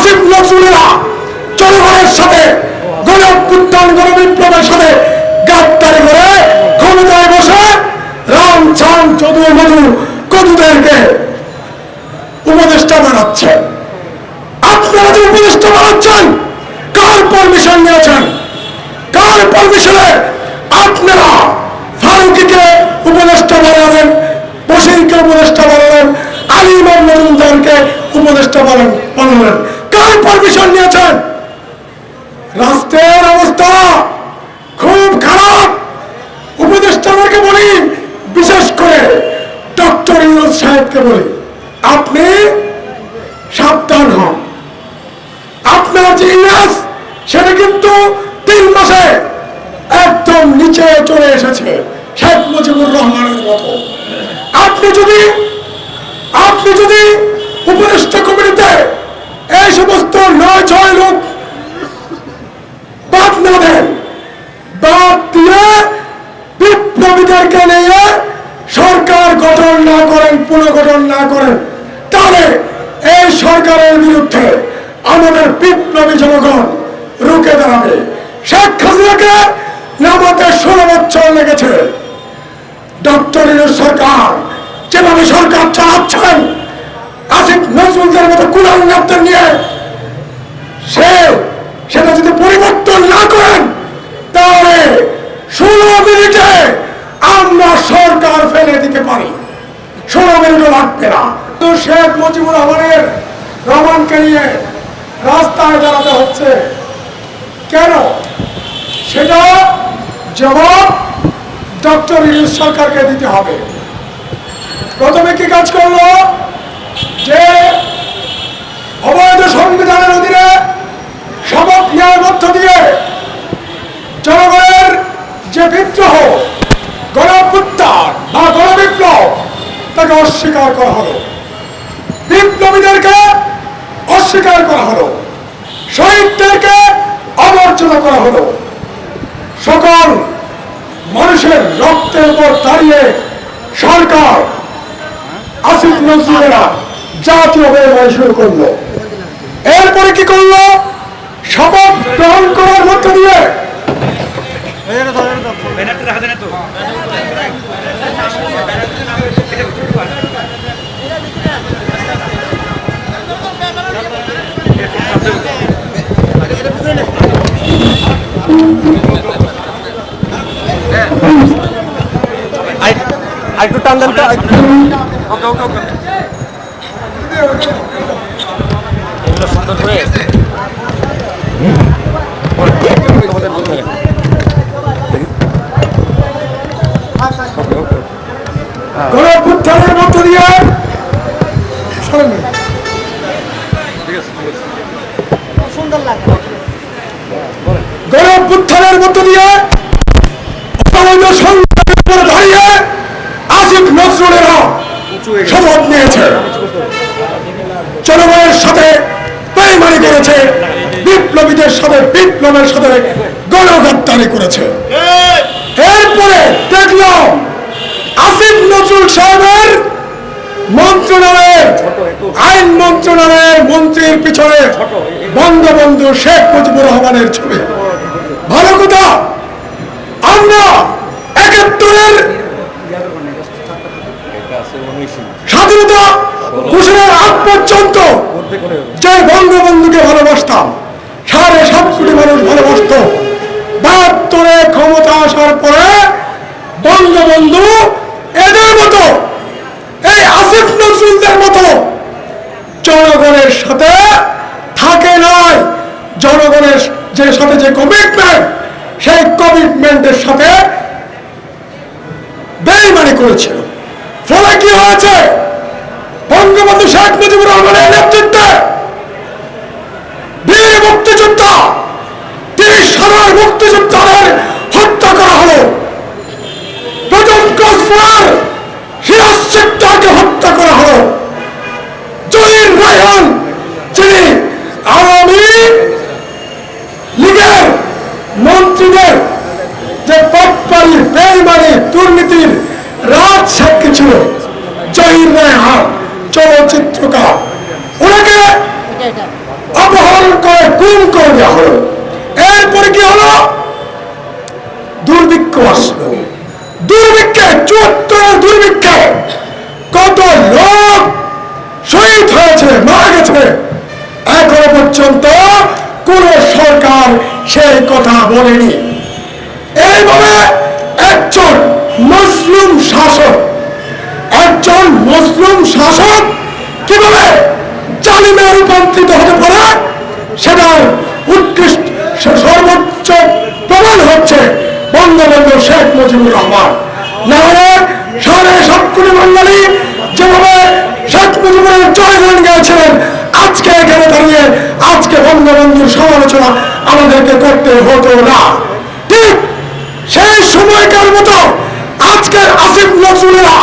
আসিফ নজরুলেরা জনগণের সাথে গণপুত্তন গণবিপ্লবের সাথে গাদ্দারি করে ক্ষমতায় বসে রাম চান যদু মধু কদুদেরকে উপদেষ্টা বানাচ্ছে আপনারা যে উপদেষ্টা বানাচ্ছেন, কার পারমিশন নিয়েছেন? কার পারমিশনে আপনারা ফারুকিকে উপদেষ্টা বানালেন বসিরকে উপদেষ্টা বানালেন, আলী ইমাম মজুমদারকে উপদেষ্টা বানান বানালেন কার পারমিশন নিয়েছেন রাষ্ট্রের অবস্থা খুব খারাপ উপদেষ্টাদেরকে বলি বিশেষ করে ডক্টর ইউনুস সাহেবকে বলি, আপনি সাবধান হন। আপনার যে ইলাজ সেটা কিন্তু তিন মাসে একদম নিচে চলে এসেছে, শেখ মুজিবুর রহমানের মতো। আপনি যদি আপনি যদি উপদেষ্টা কমিটিতে এই সমস্ত নয় ছয় লোক বাদ না দেন বাদ দিয়ে বিপ্লবীদেরকে নিয়ে সরকার গঠন না করেন পুনর্গঠন না করেন তাহলে এই সরকারের বিরুদ্ধে আমাদের বিপ্লবী জনগণ রুখে দাঁড়াবে। শেখ হাসিনাকে নামাতে ষোলো বছর লেগেছে। ডক্টর ইনুস সরকার, যেভাবে সরকার চালাচ্ছেন, আসিফ নজরুলদের মতো কুলাঙ্গারদের নিয়ে, সে সেটা যদি পরিবর্তন না করেন, তাহলে ষোলো মিনিটে আমরা সরকার ফেলে দিতে পারি। ষোলো মিনিটও না। তো শেখ মুজিবুর রহমানের রহমানকে নিয়ে রাস্তায় দাঁড়াতে হচ্ছে। কেন? সেটা জবাব ডক্টর সরকারকে দিতে হবে। প্রথমে কি কাজ করল? যে অবৈধ সংবিধানের অধীনে শপথ নেওয়ার মধ্য দিয়ে জনগণের যে বিদ্রোহ তাকে অস্বীকার করা হলো। বিপ্লবীদেরকে অস্বীকার করা হলো। শহীদদেরকে অবর্জনা করা হলো। সকল মানুষের রক্তের উপর দাঁড়িয়ে সরকার আসিফ নজরুলেরা জাতীয় ব্যবহার শুরু করল। এরপরে কি করল? শপথ গ্রহণ করার মধ্য দিয়ে ব্যানারটা দেখা যায় না তো। এগুলো সুন্দর করে গণপুত্থানের মধ্য দিয়ে। গণপুত্থানের মধ্য দিয়ে। আসিফ শপথ নিয়েছে। জনগণের সাথে বেইমানি করেছে, বিপ্লবীদের সাথে, বিপ্লবের সাথে গণগাদ্দারি করেছে। এরপরে দেখলাম আসিফ নজরুল সাহেবের মন্ত্রণালয়ের আইন মন্ত্রণালয়ের মন্ত্রীর পিছনে বঙ্গবন্ধু শেখ মুজিবুর রহমানের ছবি। ভালো কথা, আমরা একাত্তরের স্বাধীনতা ঘোষণার আগ পর্যন্ত যে বঙ্গবন্ধুকে ভালোবাসতাম, সাড়ে সাত কোটি মানুষ ভালোবাসত, বাহাত্তরে ক্ষমতা আসার পরে বঙ্গবন্ধু এদের মতো, এই আসিফ নজরুলদের মতো জনগণের সাথে থাকে নয় জনগণের যে সাথে যে কমিটমেন্ট সেই কমিটমেন্টের সাথে বেইমানি করেছিল ফলে কি হয়েছে? বঙ্গবন্ধু শেখ মুজিবুর রহমানের নেতৃত্বে বীর মুক্তিযোদ্ধা, তিরিশ হাজার মুক্তিযোদ্ধাদের হত্যা করা হলো। প্রথম কসবার সিরাজ সিকদারকে হত্যা করা হলো। জহির রায়হান, যিনি আওয়ামী লীগের মন্ত্রীদের যে পটপাড়ি বেইমানি, দুর্নীতির ছিল। জহির চলচ্চিত্রকার। ওনাকে গুম করে দেওয়া হলো। এরপরে কি হলো? দুর্ভিক্ষ আসলো। দুর্ভিক্ষে দুর্ভিক্ষে কত লোক শহীদ হয়েছে, মারা গেছে। এখনও পর্যন্ত কোন সরকার সেই কথা বলেনি। এইভাবে একজন মুসলিম শাসক একজন মুসলিম শাসক কীভাবে জালিমে রূপান্তরিত হতে পারে? সেটার উৎকৃষ্ট সর্বোচ্চ প্রমাণ হচ্ছে বঙ্গবন্ধু শেখ মুজিবুর রহমান। না হলে সাড়ে সাত কোটি বাঙালি যেভাবে শেখ মুজিবুরের জয়গান গেছিলেন আজকে এখানে দাঁড়িয়ে আজকে বঙ্গবন্ধুর সমালোচনা আমাদেরকে করতে হতো না। ঠিক সেই সময়কার মতো আজকের আসিফ নজরুলেরা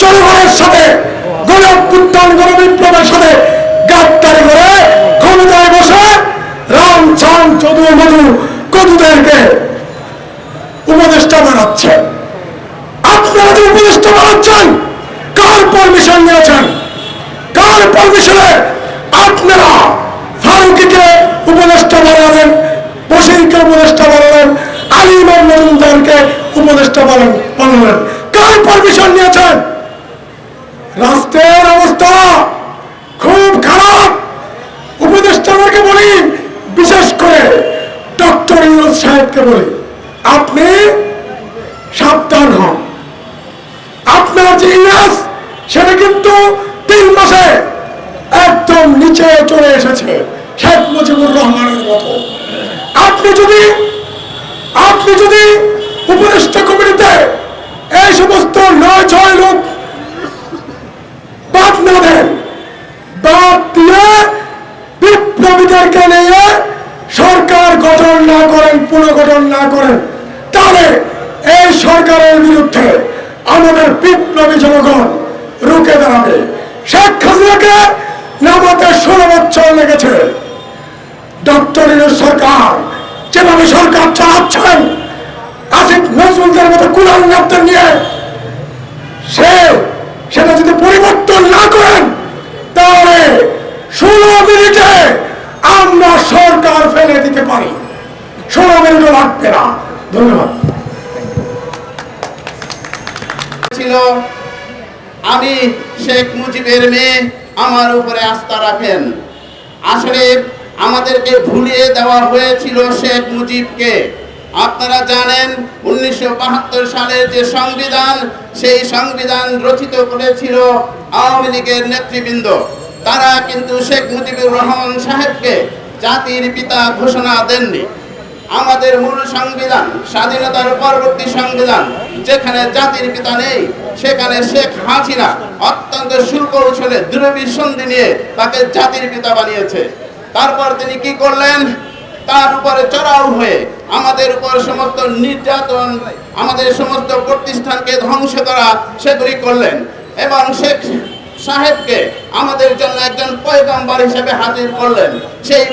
জনগণের সাথে গণপুত্তান গণবিপ্লবের সাথে গাদ্দারি করে ক্ষমতায় বসে রাম চান যদু মধু কদুদেরকে উপদেষ্টা বানাচ্ছে। আপনারা উপদেষ্টা বানাচ্ছেন কার পারমিশন নিয়েছেন। কার পারমিশনে আপনারা ফারুকিকে উপদেষ্টা বানালেন বসিরকে উপদেষ্টা বানালেন, আলী মজুমদারকে উপদেষ্টা বানালেন বানালেন কার পারমিশন নিয়েছেন রাষ্ট্রের অবস্থা খুব খারাপ উপদেষ্টাদেরকে বলি বিশেষ করে ইউনুস সাহেবকে বলি, আপনি সাবধান হন। আপনার যে ইমেজ সেটা কিন্তু তিন মাসে একদম নিচে চলে এসেছে, শেখ মুজিবুর রহমানের মতো। আপনি যদি আপনি যদি উপদেষ্টা কমিটিতে এই সমস্ত নয় ছয় লোক বাদ না দেন বাদ দিয়ে বিপ্লবীদেরকে নিয়ে সরকার গঠন না করেন পুনর্গঠন না করেন তাহলে এই সরকারের বিরুদ্ধে আমাদের বিপ্লবী জনগণ রুখে দাঁড়াবে। শেখ হাসিনাকে নামাতে ষোলো বছর লেগেছে। ডক্টর ইনুস সরকার, যেভাবে সরকার চালাচ্ছেন, আসিফ নজরুলদের মতো কুলাল নিয়ে, সে সেটা যদি পরিবর্তন না করেন, তাহলে ষোলো মিনিটে আমরা সরকার ফেলে দিতে পারি। ষোলো মিনিটও লাগবে না। ধন্যবাদ। ছিল, আমি শেখ মুজিবের মেয়ে, আমার উপরে আস্থা রাখেন। আসলে আমাদেরকে ভুলিয়ে দেওয়া হয়েছিল শেখ মুজিবকে। আপনারা জানেন, উনিশশো বাহাত্তর সালের যে সংবিধান, সেই সংবিধান রচিত করেছিল আওয়ামী লীগের নেতৃবৃন্দ। তারা কিন্তু শেখ মুজিবুর রহমান সাহেবকে জাতির পিতা ঘোষণা দেননি। আমাদের মূল সংবিধান, স্বাধীনতার পরবর্তী সংবিধান, যেখানে জাতির পিতা নেই, সেখানে শেখ হাসিনা অত্যন্ত সুকৌশলে দূরভিসন্ধি নিয়ে তাকে জাতির পিতা বানিয়েছে। তারপর তিনি কি করলেন? তার উপরে চড়াও হয়ে আমাদের উপর সমস্ত নির্যাতন, আমাদের সমস্ত প্রতিষ্ঠানকে ধ্বংস করা সেগুলি করলেন এবং শেখ সাহেবকে আমাদের জন্য একজন পয়গম্বর হিসেবে হাজির করলেন। সেই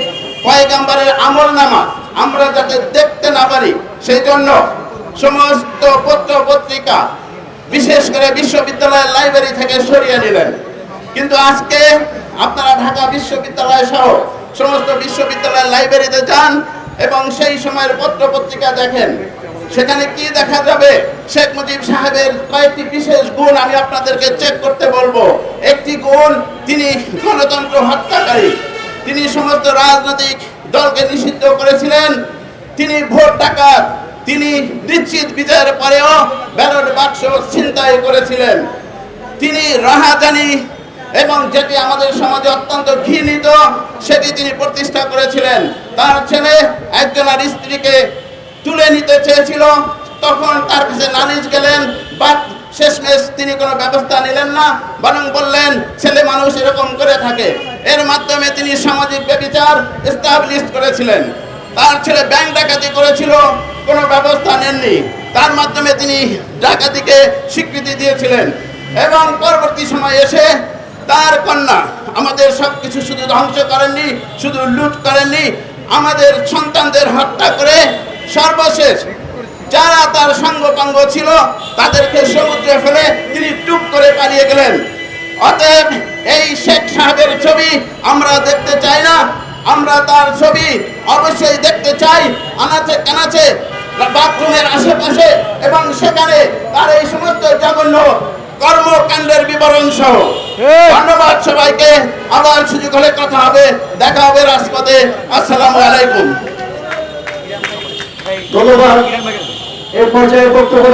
পয়গম্বরের আমল নামা আমরা যাতে দেখতে না পারি সেই জন্য সমস্ত পত্র পত্রিকা বিশেষ করে বিশ্ববিদ্যালয়ের লাইব্রেরি থেকে সরিয়ে নিলেন। কিন্তু আজকে আপনারা ঢাকা বিশ্ববিদ্যালয় সহ সমস্ত বিশ্ববিদ্যালয়ের লাইব্রেরিতে যান এবং সেই সময়ের পত্র পত্রিকা দেখেন। সেখানে কি দেখা যাবে? শেখ মুজিব সাহেবের কয়েকটি বিশেষ গুণ আমি আপনাদেরকে চেক করতে বলব। একটি গুণ, তিনি গণতন্ত্র হত্যাকারী। তিনি সমস্ত রাজনৈতিক দলকে নিষিদ্ধ করেছিলেন। তিনি ভোট ডাকাত, তিনি নিশ্চিত বিজয়ের পরেও ব্যালট বাক্স ছিনতাই করেছিলেন। তিনি রাহাজানি এবং যেটি আমাদের সমাজে অত্যন্ত ঘৃণিত, সেটি তিনি প্রতিষ্ঠা করেছিলেন। তার ছেলে একজন আর স্ত্রীকে তুলে নিতে চেয়েছিল, তখন তার কাছে নালিশ গেলেন শেষমেশ তিনি কোনো ব্যবস্থা নিলেন না, বরং বললেন, ছেলে মানুষ এরকম করে থাকে। এর মাধ্যমে তিনি সামাজিক ব্যবিচার এস্টাবলিশ করেছিলেন। তার ছেলে ব্যাংক ডাকাতি করেছিল, কোনো ব্যবস্থা নেননি। তার মাধ্যমে তিনি ডাকাতিকে স্বীকৃতি দিয়েছিলেন এবং পরবর্তী সময় এসে তার কন্যা আমাদের সবকিছু শুধু ধ্বংস করেননি, শুধু লুট করেননি, আমাদের সন্তানদের হত্যা করে সর্বশেষ যারা তার সঙ্গপাঙ্গ ছিল তাদেরকে সমুদ্রে ফেলে তিনি টুপ করে পালিয়ে গেলেন। অতএব এই শেখ সাহেবের ছবি আমরা দেখতে চাই না আমরা তার ছবি অবশ্যই দেখতে চাই। আনাচে কানাচে বাথরুমের আশেপাশে এবং সেখানে তার এই সমস্ত জঘন্য কর্মকাণ্ডের বিবরণ সহ। ধন্যবাদ সবাইকে আবার সুযোগ হলে কথা হবে দেখা হবে রাজপথে। আসসালামু আলাইকুম। ধন্যবাদ। এ পর্যায়ে বক্তব্য